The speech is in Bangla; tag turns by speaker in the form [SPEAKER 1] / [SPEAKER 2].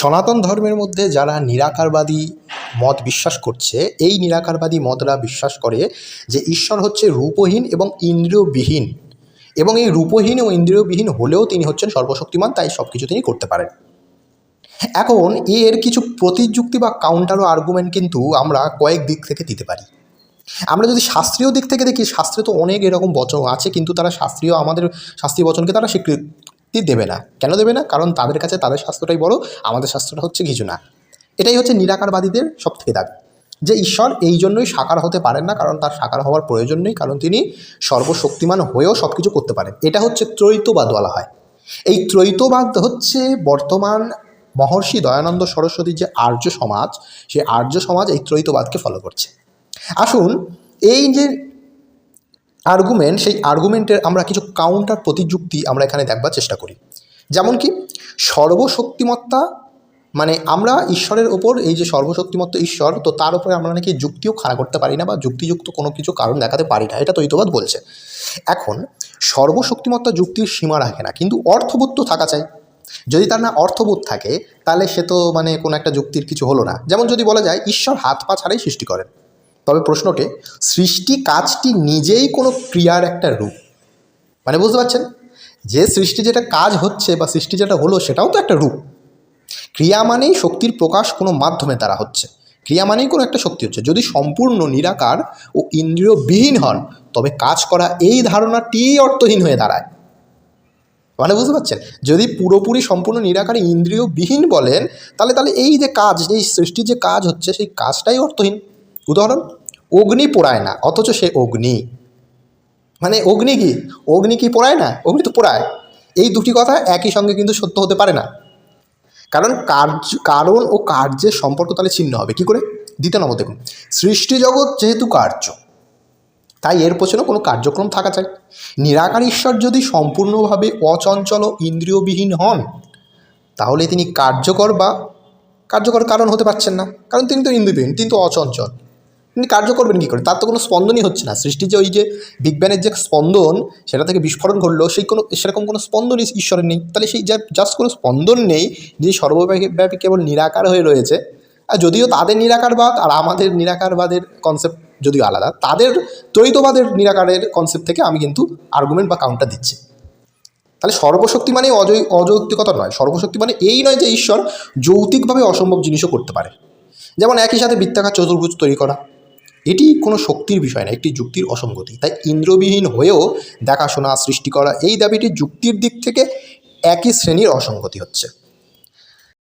[SPEAKER 1] সনাতন ধর্মের মধ্যে যারা নিরাকারবাদী মত বিশ্বাস করছে, এই নিরাকারবাদী মতরা বিশ্বাস করে যে ঈশ্বর হচ্ছে রূপহীন এবং ইন্দ্রিয়বিহীন। এবং এই রূপহীন ও ইন্দ্রিয়বিহীন হলেও তিনি হচ্ছেন সর্বশক্তিমান, তাই সব কিছু তিনি করতে পারেন। এখন এর কিছু প্রতিযুক্তি বা কাউন্টারও আর্গুমেন্ট কিন্তু আমরা কয়েক দিক থেকে দিতে পারি। আমরা যদি শাস্ত্রীয় দিক থেকে দেখি, শাস্ত্রে তো অনেক এরকম বচন আছে, কিন্তু তারা শাস্ত্রীয় আমাদের শাস্ত্রীয় বচনকে তারা স্বীকৃতি দেবে না। কেন দেবে না? কারণ তাদের কাছে তাদের শাস্ত্রটাই বড়, আমাদের শাস্ত্রটা হচ্ছে কিছু না। এটাই হচ্ছে নিরাকারবাদীদের সব থেকে দাবি। যে ঈশ্বর এই জন্যই সাকার হতে পারেন না, কারণ তার সাকার হওয়ার প্রয়োজন নেই, কারণ তিনি সর্বশক্তিমান হয়েও সব কিছু করতে পারেন। এটা হচ্ছে ত্রৈতবাদ বলা হয়। এই ত্রৈতবাদ হচ্ছে বর্তমান মহর্ষি দয়ানন্দ সরস্বতীর যে আর্য সমাজ, সেই আর্য সমাজ এই ত্রৈতবাদকে ফলো করছে। আসুন, এই যে আর্গুমেন্ট সেই আর্গুমেন্টের আমরা কিছু কাউন্টার প্রতিযুক্তি আমরা এখানে দেখবার চেষ্টা করি। যেমন কি, সর্বশক্তিমত্তা মানে আমরা ঈশ্বরের ওপর এই যে সর্বশক্তিমত্ত ঈশ্বর, তো তার উপরে আমরা নাকি যুক্তিও খাড়া করতে পারি না বা যুক্তিযুক্ত কোনো কিছু কারণ দেখাতে পারি না, এটা দ্বৈতবাদ বলছে। এখন, সর্বশক্তিমত্তা যুক্তির সীমা রাখে না, কিন্তু অর্থবোধ তো থাকা চাই। যদি তার না অর্থবোধ থাকে, তাহলে সে তো মানে কোনো একটা যুক্তির কিছু হলো না। যেমন যদি বলা যায়, ঈশ্বর হাত পা ছাড়াই সৃষ্টি করেন। তবে প্রশ্নটি, সৃষ্টি কাজটি নিজেই কোনো ক্রিয়ার একটা রূপ। মানে বুঝতে পারছেন? যে সৃষ্টি যেটা কাজ হচ্ছে বা সৃষ্টি যেটা হলো সেটাও তো একটা রূপ। ক্রিয়া মানেই শক্তির প্রকাশ কোনো মাধ্যমে দ্বারা হচ্ছে। ক্রিয়া মানেই কোনো একটা শক্তি হচ্ছে। যদি সম্পূর্ণ নিরাকার ও ইন্দ্রিয়বিহীন হন, তবে কাজ করা এই ধারণাটি অর্থহীন হয়ে দাঁড়ায়। মানে বুঝতে পারছেন? যদি পুরোপুরি সম্পূর্ণ নিরাকার ইন্দ্রিয়বিহীন বলেন, তাহলে তাহলে এই যে কাজ, এই সৃষ্টির যে কাজ হচ্ছে, সেই কাজটাই অর্থহীন। উদাহরণ অগ্নি পোড়ায় না, অথচ সে অগ্নি। মানে অগ্নি কি? অগ্নি কি পোড়ায় না? অগ্নি তো পোড়ায়। এই দুটি কথা একই সঙ্গে কিন্তু সত্য হতে পারে না। কারণ কার্য, কারণ ও কার্যের সম্পর্ক তাহলে ছিন্ন হবে। কি করে? দ্বিতীয় নম্বর দেখুন। সৃষ্টি জগৎ যেহেতু কার্য, তাই এর পেছনে কোনো কার্যক্রম থাকা চাই। নিরাকার ঈশ্বর যদি সম্পূর্ণভাবে অচঞ্চল ও ইন্দ্রিয়বিহীন হন, তাহলে তিনি কার্যকর বা কার্যকর কারণ হতে পারছেন না। কারণ তিনি তো ইন্দ্রিয়বিহীন, তিনি তো অচঞ্চল। তিনি কার্য করবেন কী করে? তার তো কোনো স্পন্দনই হচ্ছে না। সৃষ্টির যে ওই যে বিজ্ঞানের যে স্পন্দন, সেটা থেকে বিস্ফোরণ ঘটলো, সেই কোনো, সেরকম কোনো স্পন্দনই ঈশ্বরের নেই। তাহলে সেই যা জাস্ট কোনো স্পন্দন নেই যে সর্বব্যাপী ব্যাপী কেবল নিরাকার হয়ে রয়েছে, আর যদিও তাদের নিরাকারবাদ আর আমাদের নিরাকারবাদের কনসেপ্ট যদিও আলাদা, তাদের দ্বৈতবাদের নিরাকারের কনসেপ্ট থেকে আমি কিন্তু আর্গুমেন্ট বা কাউন্টার দিচ্ছি। তাহলে সর্বশক্তি মানে অজৈ অযৌক্তিকতা নয়। সর্বশক্তি মানে এই নয় যে ঈশ্বর যৌতিকভাবে অসম্ভব জিনিসও করতে পারে। যেমন একই সাথে বৃত্তাকার চতুর্ভুজ তৈরি করা। এটি কোনো শক্তির বিষয় না, একটি যুক্তির অসঙ্গতি। তাই ইন্দ্রবিহীন হয়েও দেখাশোনা, সৃষ্টি করা এই দাবিটি যুক্তির দিক থেকে একই শ্রেণির অসঙ্গতি হচ্ছে।